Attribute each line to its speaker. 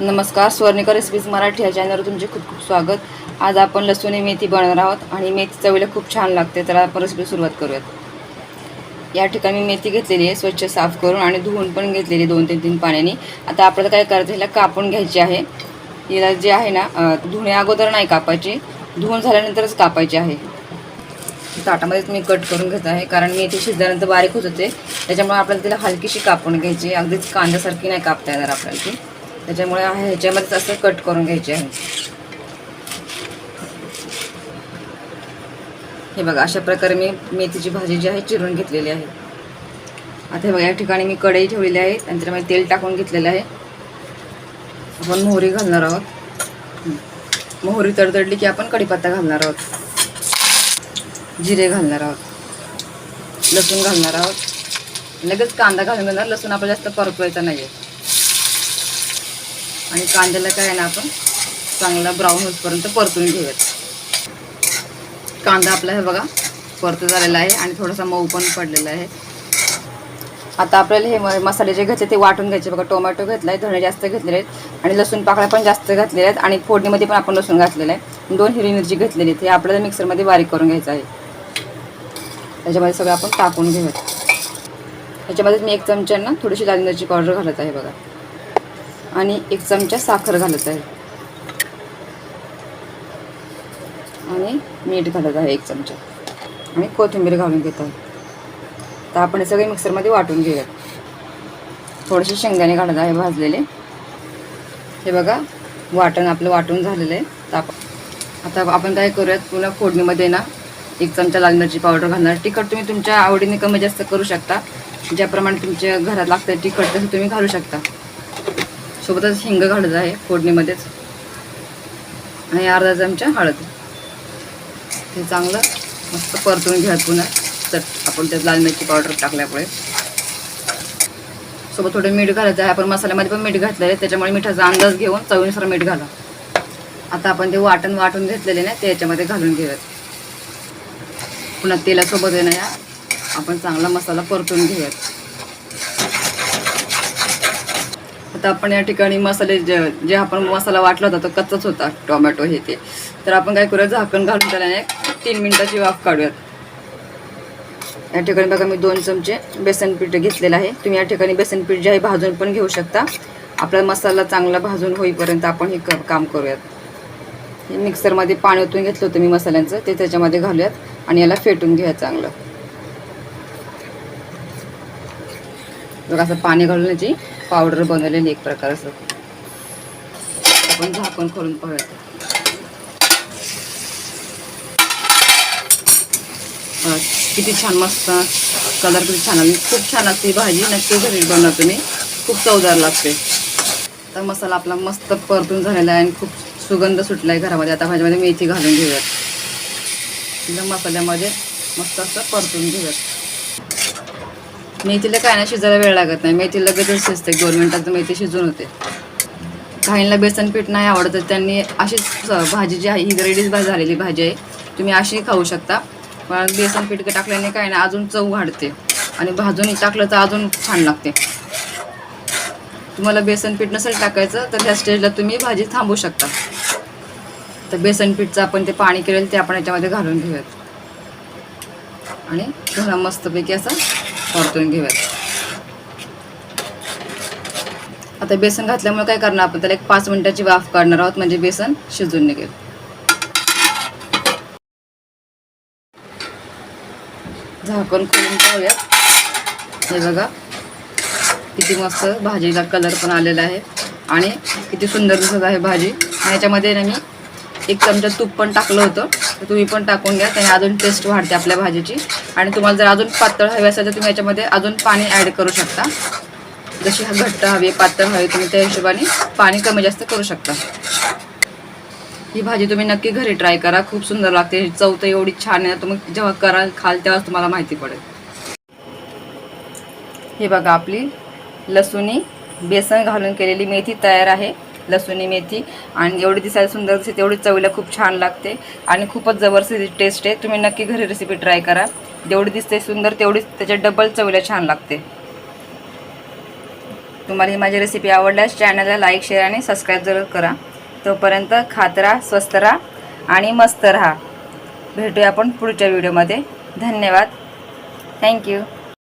Speaker 1: नमस्कार स्वर्णिका रेसिपीज मराठी या चॅनलवर तुमचे खूप खूप स्वागत. आज आपण लसूणी मेथी बनवणार आहोत आणि मेथी चवीला खूप छान लागते तर आपण रेसिपी सुरुवात करूयात. या ठिकाणी मी मेथी घेतलेली आहे स्वच्छ साफ करून आणि धुवून पण घेतलेली दोन तीन तीन पाण्याने. आता आपल्याला काय करायचं हिला कापून घ्यायची आहे. हिला जे आहे ना अं, धुणे अगोदर नाही कापायची धुवून झाल्यानंतरच कापायची आहे. ताटामध्येच मी कट करून घेत आहे कारण मेथी शिजल्यानंतर बारीक होत होते. त्याच्यामुळे आपल्याला तिला हलकीशी कापून घ्यायची अगदीच कांद्यासारखी नाही कापता येणार आपल्याला ती. त्याच्यामुळे आहे ह्याच्यामध्येच असं कट करून घ्यायचे आहे. हे बघा अशा प्रकारे मी मेथीची भाजी जी आहे चिरून घेतलेली आहे. आता हे बघा या ठिकाणी मी कढई ठेवलेली आहे आणि त्याच्यामध्ये तेल टाकून घेतलेलं आहे. आपण मोहरी घालणार आहोत. मोहरी तडतडली की आपण कढीपत्ता घालणार आहोत. जिरे घालणार आहोत. लसूण घालणार आहोत. लगेच कांदा घालून घेणार लसूण आपल्याला जास्त परतवायचा नाही आहे आणि कांद्याला काय आहे ना आपण चांगला ब्राऊन होतपर्यंत परतून घेऊयात. कांदा आपला हे बघा परत झालेला आहे आणि थोडासा मऊ पण पडलेला आहे. आता आपल्याला हे म- मसाले जे घ्यायचे ते वाटून घ्यायचे. बघा टोमॅटो घेतला आहे धणे जास्त घेतलेले आहेत आणि लसूण पाकळ्या पण जास्त घातलेल्या आहेत आणि फोडणीमध्ये पण आपण लसूण घातलेलं आहे. दोन हिरवी मिरची घेतलेली आहेत. हे आपल्याला मिक्सरमध्ये बारीक करून घ्यायचं आहे. त्याच्यामध्ये सगळं आपण टाकून घेऊयात. त्याच्यामध्ये मी एक चमच्यानं थोडीशी लाल मिरची पावडर घालत आहे बघा. आणि एक चमचा साखर घालत आहे. आणि मीठ घालत आहे एक चमचा. आणि कोथिंबीर घालून घेत आहे. तर आपण हे सगळे मिक्सरमध्ये वाटून घेऊयात थोडेसे शेंगदाणे घालत आहे भाजलेले. हे बघा वाटण आपलं वाटून झालेलं आहे. तर आपण आता आपण काय करूयात पुन्हा फोडणीमध्ये ना एक चमचा लाल मिरची पावडर घालणार. तिखट तुम्ही तुमच्या आवडीने कमी जास्त करू शकता. ज्याप्रमाणे तुमच्या घरात लागतं तिखट तसं तुम्ही घालू शकता. सोबतच हिंग घालत आहे फोडणीमध्येच. आणि अर्धा चमचा हळद. ते चांगलं मस्त परतून घ्या पुन्हा. तर आपण त्यात लाल मिरची पावडर टाकल्यामुळे. सोबत थोडं मीठ घालायचं आहे. आपण मसाल्यामध्ये पण मीठ घातलेलं आहे. त्याच्यामुळे मिठाचा अंदाज घेऊन चवीनुसार मीठ घाला. आता आपण ते वाटण वाटून घेतलेले ना ते याच्यामध्ये घालून घेऊयात. पुन्हा तेलासोबत आहे ना या. आपण चांगला मसाला परतून घेऊयात. आता आपण या ठिकाणी मसाले जे जे आपण मसाला वाटला होता तो कच्चाच होता टोमॅटो हे ते. तर आपण काय करूया झाकण घालून त्याला एक तीन मिनिटाची वाफ काढूयात या ठिकाणी बघा मी दोन चमचे बेसन पीठ घेतलेलं आहे. तुम्ही या ठिकाणी बेसन पीठ जे आहे भाजून पण घेऊ शकता. आपला मसाला चांगला भाजून होईपर्यंत आपण हे क- काम करूयात. हे मिक्सरमध्ये पाणी ओतून घेतलं होतं मी मसाल्यांचं ते त्याच्यामध्ये घालूयात आणि याला फेटून घ्या चांगलं. बघा असं पाणी घालून याची पावडर बनवलेली एक प्रकार असं आपण झाकण खोलून पाहूया किती छान मस्त कलर किती छान आली खूप छान असते भाजी नक्की घरी बनवा तुम्ही खूप चवदार लागते. तर मसाला आपला मस्त परतून झालेला आहे आणि खूप सुगंध सुटला आहे घरामध्ये. आता भाजीमध्ये मेथी घालून घेऊयात. मसाल्यामध्ये मस्त असं परतून घेऊयात. मेथीला काय ना शिजायला वेळ लागत नाही. मेथी लगेचच शिजते दोन मिनिटात मेथी शिजून होते. काहींना बेसन पीठ नाही आवडत तर त्यांनी अशीच भाजी जी आहे ही रेडीच भाजी झालेली भाजी आहे. तुम्ही अशी खाऊ शकता. पण बेसन पीठ टाकल्याने काय नाही अजून चव वाढते. आणि भाजून टाकलं तर अजून छान लागते. तुम्हाला बेसन पीठ नसेल टाकायचं तर ह्या स्टेजला तुम्ही भाजी थांबू शकता. तर बेसन पीठचं आपण ते पाणी केलेलं ते आपण याच्यामध्ये घालून घेऊयात. आणि पुन्हा मस्तपैकी असं परतून घेऊयात. आता बेसन घातल्यामुळे काय करणार आपण? त्याला एक पाच मिनिटाची वाफ काढणार आहोत म्हणजे बेसन शिजून निघेल. झाकण खोलून पाहूयात हे बघा किती मस्त भाजीला कलर पण आलेला आहे. आणि किती सुंदर दिसत आहे भाजी. याच्यामध्ये ना मी एक चमचा तूप पण टाकलं होतं. तर तुम्ही पण टाकून घ्या. त्याने अजून टेस्ट वाढते आपल्या भाजीची. आणि तुम्हाला जर अजून पातळ हवी असेल तर तुम्ही याच्यामध्ये अजून पाणी ॲड करू शकता. जशी घट्ट हवी पातळ हवी तुम्ही त्या हिशोबाने पाणी कमी जास्त करू शकता. ही भाजी तुम्ही नक्की घरी ट्राय करा. खूप सुंदर लागते. चव तर एवढी छान आहे तुम्ही जेव्हा कराल खाल तेव्हाच तुम्हाला माहिती पडेल. हे बघा आपली लसुणी बेसन घालून केलेली मेथी तयार आहे. लसुणी मेथी. आणि एवढी दिसायला सुंदर दिसते तेवढी चवीला खूप छान लागते. आणि खूपच जबरदस्त टेस्ट आहे. तुम्ही नक्की घरी रेसिपी ट्राय करा. जेवढी दिसते सुंदर तेवढीच त्याच्या डबल चवीला छान लागते. तुम्हाला ही माझी रेसिपी आवडल्यास चॅनलला लाईक शेअर आणि सबस्क्राईब जरूर करा. तोपर्यंत खात राहा स्वस्त राहा आणि मस्त राहा. भेटूया आपण पुढच्या व्हिडिओमध्ये धन्यवाद. थँक्यू